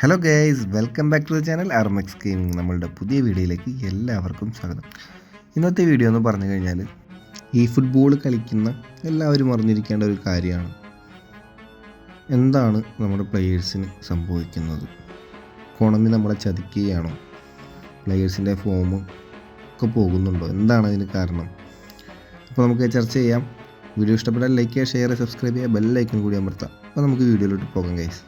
Hello guys welcome back to the channel Armex gaming നമ്മളുടെ പുതിയ വീഡിയോയിലേക്ക് എല്ലാവർക്കും സ്വാഗതം. ഇന്നത്തെ വീഡിയോ എന്ന് പറഞ്ഞു കഴിഞ്ഞാൽ ഈ ഫുട്ബോൾ കളിക്കുന്ന എല്ലാവരും അറിഞ്ഞിരിക്കേണ്ട ഒരു കാര്യമാണ്. എന്താണ് നമ്മുടെ പ്ലെയേഴ്സിന് സംഭവിക്കുന്നത്? ഇക്കോണമി നമ്മളെ ചതിക്കുകയാണോ? പ്ലെയേഴ്സിന്റെ ഫോം ഒക്കെ പോകുന്നുണ്ടോ? എന്താണ് അതിന് കാരണം? അപ്പോൾ നമുക്ക് ചർച്ച ചെയ്യാം. വീഡിയോ ഇഷ്ടപ്പെട്ടാൽ ലൈക്ക് ചെയ്യുക ഷെയർ സബ്സ്ക്രൈബ് ചെയ്യുക ബെല്ലൈക്കൺ കൂടി അമർത്താം. അപ്പോൾ നമുക്ക് വീഡിയോയിലോട്ട് പോകാം ഗൈസ്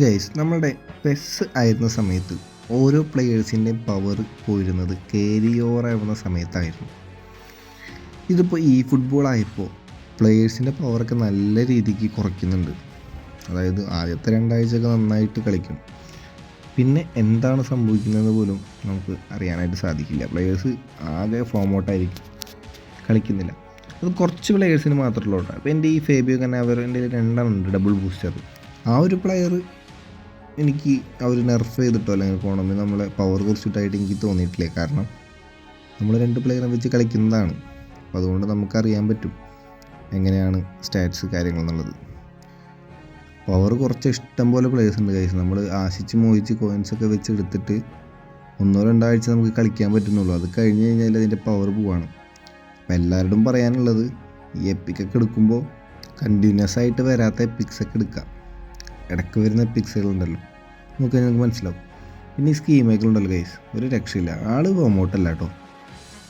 ഗൈസ് നമ്മുടെ പെസ് ആയിരുന്ന സമയത്ത് ഓരോ പ്ലെയേഴ്സിന്റെയും പവർ പോയിരുന്നത് കേരി ഓവർ ആവുന്ന സമയത്തായിരുന്നു. ഇതിപ്പോൾ ഈ ഫുട്ബോൾ ആയപ്പോൾ പ്ലെയേഴ്സിന്റെ പവറൊക്കെ നല്ല രീതിക്ക് കുറയ്ക്കുന്നുണ്ട്. അതായത് ആദ്യത്തെ രണ്ടാഴ്ചയൊക്കെ നന്നായിട്ട് കളിക്കും. പിന്നെ എന്താണ് സംഭവിക്കുന്നത് പോലും നമുക്ക് അറിയാനായിട്ട് സാധിക്കില്ല. പ്ലെയേഴ്സ് ആകെ ഫോം ഔട്ടായിരിക്കും കളിക്കുന്നില്ല. അത് കുറച്ച് പ്ലെയേഴ്സിന് മാത്രമല്ല ഉള്ളൂ അപ്പോൾ എന്റെ ഈ ഫേബിയോ കനാവർ എന്റെ രണ്ടെണ്ണം ഡബിൾ ബൂസ്റ്റർ ആ ഒരു പ്ലെയർ എനിക്ക് അവർ നെർഫ് ചെയ്തിട്ടോ അല്ലെങ്കിൽ ഇക്കോണമി നമ്മളെ പവർ കുറച്ചിട്ടായിട്ട് എനിക്ക് തോന്നിയിട്ടില്ല? കാരണം നമ്മൾ രണ്ട് പ്ലെയറെ വെച്ച് കളിക്കുന്നതാണ്. അപ്പോൾ അതുകൊണ്ട് നമുക്കറിയാൻ പറ്റും എങ്ങനെയാണ് സ്റ്റാറ്റ്സ് കാര്യങ്ങൾ എന്നുള്ളത്. പവർ കുറച്ച് ഇഷ്ടം പോലെ പ്ലേയേഴ്സ് ഉണ്ട് കൈസ് നമ്മൾ ആശിച്ച് മോഹിച്ച് കോയിൻസ് ഒക്കെ വെച്ച് എടുത്തിട്ട് ഒന്നോ രണ്ടോ ആഴ്ച നമുക്ക് കളിക്കാൻ പറ്റുന്നുള്ളൂ. അത് കഴിഞ്ഞ് കഴിഞ്ഞാൽ അതിന്റെ പവർ പോവാണ്. അപ്പം എല്ലാവരോടും പറയാനുള്ളത് ഈ എപ്പിക്കൊക്കെ എടുക്കുമ്പോൾ കണ്ടിന്യൂസ് ആയിട്ട് വരാത്ത എപ്പിക്സൊക്കെ എടുക്കാം ഇടയ്ക്ക് വരുന്ന പിക്സുകളുണ്ടല്ലോ നമുക്ക് നിങ്ങൾക്ക് മനസ്സിലാവും. പിന്നെ ഈ സ്കീമേക്കുണ്ടല്ലോ ഗൈസ് ഒരു രക്ഷയില്ല. ആൾ ഫോമോട്ടല്ല കേട്ടോ.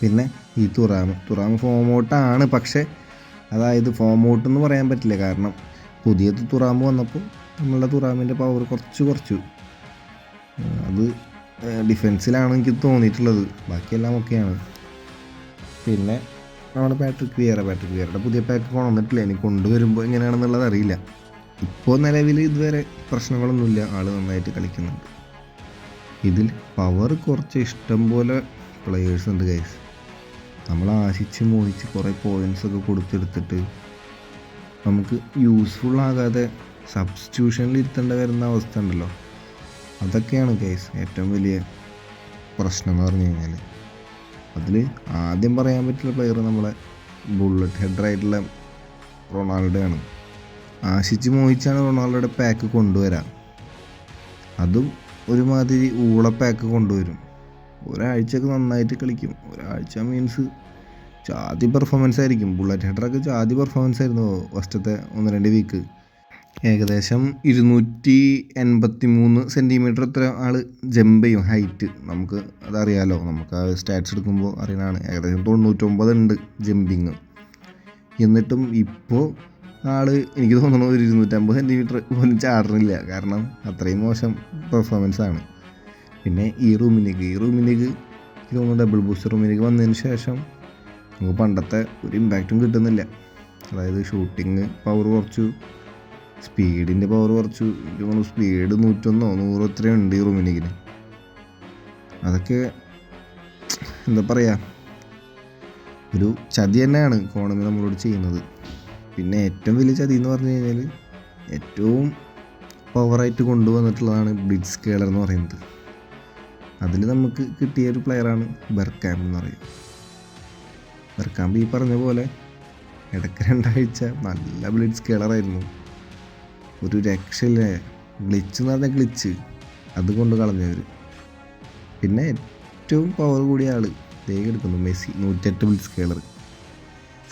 പിന്നെ ഈ തുറാമ്. തുറാമ് ഫോമോട്ടാണ് പക്ഷേ അതായത് ഫോമോട്ട് എന്ന് പറയാൻ പറ്റില്ല. കാരണം പുതിയത് തുറാമ് വന്നപ്പോൾ നമ്മളുടെ തുറാമിന്റെ പവർ കുറച്ച് കുറച്ചു. അത് ഡിഫെൻസിലാണ് എനിക്ക് തോന്നിയിട്ടുള്ളത്. ബാക്കിയെല്ലാം ഒക്കെയാണ് പിന്നെ നമ്മുടെ പാട്രിക് വിയറ പാട്രിക് ക്ലിയറുടെ പുതിയ പാക്ക് കൊണ്ടുവന്നിട്ടില്ല. ഇനി കൊണ്ടുവരുമ്പോൾ എങ്ങനെയാണെന്നുള്ളത് അറിയില്ല. ഇപ്പോൾ നിലവിൽ ഇതുവരെ പ്രശ്നങ്ങളൊന്നുമില്ല. ആൾ നന്നായിട്ട് കളിക്കുന്നുണ്ട്. ഇതിൽ പവർ കുറച്ച് ഇഷ്ടം പോലെ പ്ലെയേഴ്സ് ഉണ്ട് ഗൈസ് നമ്മൾ ആശിച്ച് മോഹിച്ച് കുറേ പോയിൻസ് ഒക്കെ കൊടുത്തെടുത്തിട്ട് നമുക്ക് യൂസ്ഫുൾ ആകാതെ സബ്സ്റ്റിറ്റ്യൂഷനിൽ ഇരുത്തേണ്ട വരുന്ന അവസ്ഥ ഉണ്ടല്ലോ. അതൊക്കെയാണ് ഗൈസ് ഏറ്റവും വലിയ പ്രശ്നം എന്ന് പറഞ്ഞു കഴിഞ്ഞാൽ അതിൽ ആദ്യം പറയാൻ പറ്റുന്ന പ്ലെയർ നമ്മളെ ബുള്ളറ്റ് ഹെഡറായിട്ടുള്ള റൊണാൾഡോ ആണ് ആശിച്ച് മോഹിച്ചാണ് റൊണാൾഡോയുടെ പാക്ക് കൊണ്ടുവരാം. അതും ഒരുമാതിരി ഊള പാക്ക് കൊണ്ടുവരും. ഒരാഴ്ചയൊക്കെ നന്നായിട്ട് കളിക്കും. ഒരാഴ്ച മീൻസ് ജാതി പെർഫോമൻസ് ആയിരിക്കും. ബുള്ളറ്റ് ഹെഡറൊക്കെ ജാതി പെർഫോമൻസ് ആയിരുന്നു ഫസ്റ്റത്തെ ഒന്ന് രണ്ട് വീക്ക് ഏകദേശം ഇരുന്നൂറ്റി എൺപത്തി മൂന്ന് സെന്റിമീറ്റർ ഇത്ര ആൾ ജമ്പ് ചെയ്യും? ഹൈറ്റ് നമുക്ക് അതറിയാലോ. നമുക്ക് ആ സ്റ്റാറ്റ്സ് എടുക്കുമ്പോൾ അറിയണതാണ്. ഏകദേശം തൊണ്ണൂറ്റൊമ്പത് ഉണ്ട് ജമ്പിങ് എന്നിട്ടും ഇപ്പോൾ ആൾ എനിക്ക് തോന്നുന്നു ഒരു ഇരുന്നൂറ്റമ്പത് സെന്റിമീറ്റർ പോലും ചാടുന്നില്ല. കാരണം അത്രയും മോശം പെർഫോമൻസ് ആണ്. പിന്നെ ഈ റൂമിലേക്ക് ഈ റൂമിലേക്ക് എനിക്ക് തോന്നുന്നു ഡബിൾ ബൂസ്റ്റർ റൂമിലേക്ക് വന്നതിന് ശേഷം നമുക്ക് പണ്ടത്തെ ഒരു ഇമ്പാക്റ്റും കിട്ടുന്നില്ല. അതായത് ഷൂട്ടിങ് പവർ കുറച്ചു സ്പീഡിന്റെ പവർ കുറച്ചു. എനിക്ക് തോന്നുന്നു സ്പീഡ് നൂറ്റൊന്നോ നൂറോ എത്രയോ ഉണ്ട് ഈ റൂമിലേക്കിന് അതൊക്കെ എന്താ പറയുക ഒരു ചതി തന്നെയാണ് ഇക്കോണമി നമ്മളോട് ചെയ്യുന്നത്. പിന്നെ ഏറ്റവും വലിയ ചതി എന്ന് പറഞ്ഞു കഴിഞ്ഞാൽ ഏറ്റവും പവറായിട്ട് കൊണ്ടുവന്നിട്ടുള്ളതാണ് ബ്ലിഡ് സ്കേളർ എന്ന് പറയുന്നത്. അതിൽ നമുക്ക് കിട്ടിയ ഒരു പ്ലെയറാണ് ബെർക്കാമ്പ് എന്ന് പറയുന്നത് ബെർക്കാമ്പ് ഈ പറഞ്ഞ പോലെ ഇടയ്ക്ക് രണ്ടാഴ്ച നല്ല ബ്ലിഡ് സ്കേളറായിരുന്നു ഒരു രക്ഷയില്ല. ഗ്ലിച്ച് എന്ന് പറഞ്ഞാൽ ഗ്ലിച്ച് അതുകൊണ്ട് കളഞ്ഞവർ പിന്നെ ഏറ്റവും പവർ കൂടിയ ആൾ ദേ എടുക്കുന്നു മെസ്സി. നൂറ്റെട്ട് ബ്ലിഡ് സ്കേളർ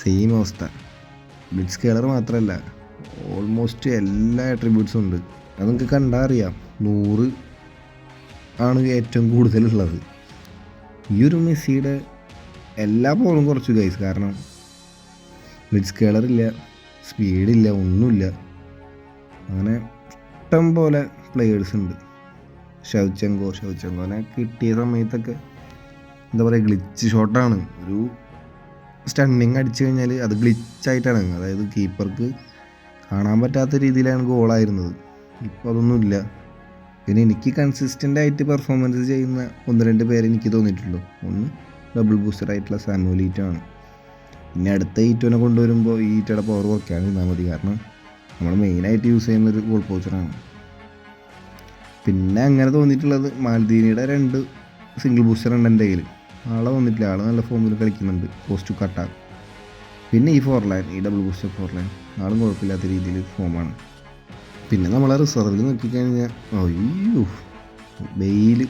സെയിം അവസ്ഥ. ബ്ലിഡ് സ്കെയിലർ മാത്രമല്ല ഓൾമോസ്റ്റ് എല്ലാ അട്രിബ്യൂട്ട്സും ഉണ്ട്. അത് നിങ്ങൾക്ക് കണ്ടാൽ അറിയാം. നൂറ് ആണ് ഏറ്റവും കൂടുതലുള്ളത്. ഈ ഒരു മെസ്സിയുടെ എല്ലാ പവറും കുറച്ചു ഗൈസ് കാരണം മിഡ് ഇല്ല സ്പീഡില്ല ഒന്നുമില്ല. അങ്ങനെ ഇഷ്ടം പോലെ പ്ലെയേഴ്സ് ഉണ്ട്. ഷൗച്ചെങ്കോ അങ്ങനെ കിട്ടിയ സമയത്തൊക്കെ എന്താ പറയുക ഗ്ലിച്ച് ഷോട്ടാണ് ഒരു സ്റ്റണ്ണിങ് അടിച്ചു കഴിഞ്ഞാൽ അത് ഗ്ലിച്ചായിട്ടാണ് അതായത് കീപ്പർക്ക് കാണാൻ പറ്റാത്ത രീതിയിലാണ് ഗോളായിരുന്നത് ഇപ്പോൾ അതൊന്നുമില്ല പിന്നെ എനിക്ക് കൺസിസ്റ്റന്റ് ആയിട്ട് പെർഫോമൻസ് ചെയ്യുന്ന ഒന്ന് രണ്ട് പേരെ എനിക്ക് തോന്നിയിട്ടുള്ളൂ. ഒന്ന് ഡബിൾ ബൂസ്റ്റർ ആയിട്ടുള്ള ഈറ്റമാണ് പിന്നെ അടുത്ത ഈറ്റോനെ കൊണ്ടുവരുമ്പോൾ ഈ ഈറ്റയുടെ പവർ കുറയ്ക്കാൻ നിന്നാൽ മതി. കാരണം നമ്മൾ മെയിനായിട്ട് യൂസ് ചെയ്യുന്ന ഒരു ഗോൾ പോച്ചറാണ് പിന്നെ അങ്ങനെ തോന്നിയിട്ടുള്ളത് മാൽദീനിയുടെ രണ്ട് സിംഗിൾ ബൂസ്റ്റർ ഉണ്ട് എന്റെ കയ്യിൽ ആളെ വന്നിട്ടില്ല. ആൾ നല്ല ഫോമിൽ കളിക്കുന്നുണ്ട്. പോസ്റ്റ് കട്ടാ പിന്നെ ഈ ഫോർ ലൈൻ ഈ ഡബിൾ പോസ്റ്റ് ഫോർ ലൈൻ ആളും കുഴപ്പമില്ലാത്ത രീതിയിൽ ഫോമാണ് പിന്നെ നമ്മളെ റിസർവിൽ നോക്കിക്കഴിഞ്ഞാൽ അയ്യോ ബെയിൽ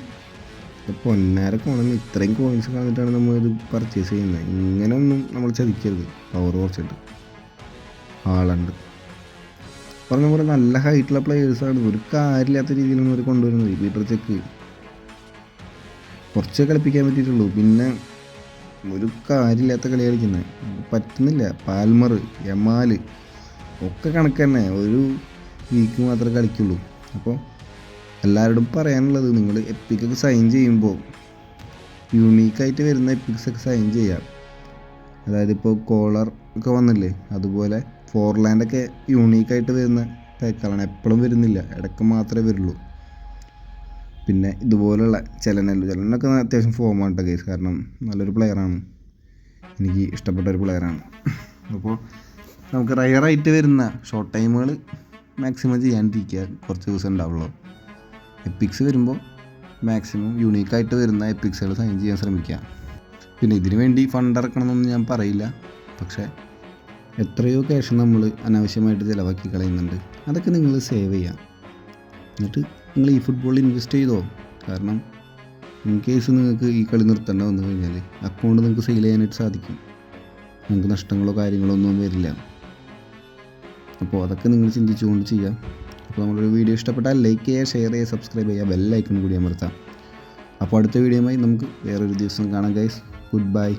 പൊന്നാര കോണം ഇത്രയും കോയിൻസ് കളഞ്ഞിട്ടാണ് നമ്മൾ ഇത് പർച്ചേസ് ചെയ്യുന്നത്. ഇങ്ങനെയൊന്നും നമ്മൾ ചതിക്കരുത്. പവർ കുറച്ചിട്ട്. ആളുണ്ട്. പറഞ്ഞ പോലെ നല്ല ഹൈറ്റുള്ള പ്ലെയേഴ്സാണ് ഒരു കാര്യമില്ലാത്ത രീതിയിലൊന്നും അവർ കൊണ്ടുവരുന്നത്. പീറ്റർ ചെക്ക് കുറച്ചേ കളിപ്പിക്കാൻ പറ്റിയിട്ടുള്ളൂ. പിന്നെ ഒരു കാര്യമില്ലാത്ത കളി കളിക്കുന്നത് പറ്റുന്നില്ല. പാൽമർ യമാൽ ഒക്കെ കണക്ക് തന്നെ. ഒരു വീക്ക് മാത്രമേ കളിക്കുള്ളൂ. അപ്പോൾ എല്ലാവരോടും പറയാനുള്ളത് നിങ്ങൾ എപ്പിക്കൊക്കെ സൈൻ ചെയ്യുമ്പോൾ യൂണീക്കായിട്ട് വരുന്ന എപ്പിക്സ് ഒക്കെ സൈൻ ചെയ്യാം. അതായത് ഇപ്പോൾ കോളർ ഒക്കെ വന്നില്ലേ? അതുപോലെ ഫോർലാൻഡൊക്കെ യൂണീക്കായിട്ട് വരുന്ന പാക്കുകളാണ് എപ്പോഴും വരുന്നില്ല. ഇടയ്ക്ക് മാത്രമേ വരുള്ളൂ. പിന്നെ ഇതുപോലുള്ള ചലനല്ലോ ചലനൊക്കെ അത്യാവശ്യം ഫോമാണ് കേട്ടോ കേസ് കാരണം നല്ലൊരു പ്ലെയറാണ് എനിക്ക് ഇഷ്ടപ്പെട്ട ഒരു പ്ലെയറാണ് അപ്പോൾ നമുക്ക് റയറായിട്ട് വരുന്ന ഷോർട്ട് ടൈമുകൾ മാക്സിമം ചെയ്യാണ്ടിരിക്കുക. കുറച്ച് ദിവസം ഉണ്ടാവുള്ളൂ. എപ്പിക്സ് വരുമ്പോൾ മാക്സിമം യൂണീക്കായിട്ട് വരുന്ന എപ്പിക്സുകൾ സൈൻ ചെയ്യാൻ ശ്രമിക്കുക. പിന്നെ ഇതിനു വേണ്ടി ഫണ്ട് ഇറക്കണമെന്നൊന്നും ഞാൻ പറയില്ല. പക്ഷേ എത്രയോ ക്യാഷ് നമ്മൾ അനാവശ്യമായിട്ട് ചിലവാക്കി കളയുന്നുണ്ട്. അതൊക്കെ നിങ്ങൾ സേവ് ചെയ്യാം എന്നിട്ട് നിങ്ങൾ ഈ ഫുട്ബോളിൽ ഇൻവെസ്റ്റ് ചെയ്തോ? കാരണം ഇൻ കേസ് നിങ്ങൾക്ക് ഈ കളി നിർത്തേണ്ട വന്നു കഴിഞ്ഞാൽ അക്കൗണ്ട് നിങ്ങൾക്ക് സെയിൽ ചെയ്യാനായിട്ട് സാധിക്കും. നിങ്ങൾക്ക് നഷ്ടങ്ങളോ കാര്യങ്ങളോ ഒന്നും വരില്ല. അപ്പോൾ അതൊക്കെ നിങ്ങൾ ചിന്തിച്ചുകൊണ്ട് ചെയ്യാം. അപ്പോൾ നമ്മളൊരു വീഡിയോ ഇഷ്ടപ്പെട്ടാൽ ലൈക്ക് ചെയ്യുക ഷെയർ ചെയ്യുക സബ്സ്ക്രൈബ് ചെയ്യുക ബെല്ലൈക്കൺ കൂടി അമർത്താം. അപ്പോൾ അടുത്ത വീഡിയോയുമായി നമുക്ക് വേറൊരു ദിവസം കാണാം ഗൈസ് ഗുഡ് ബൈ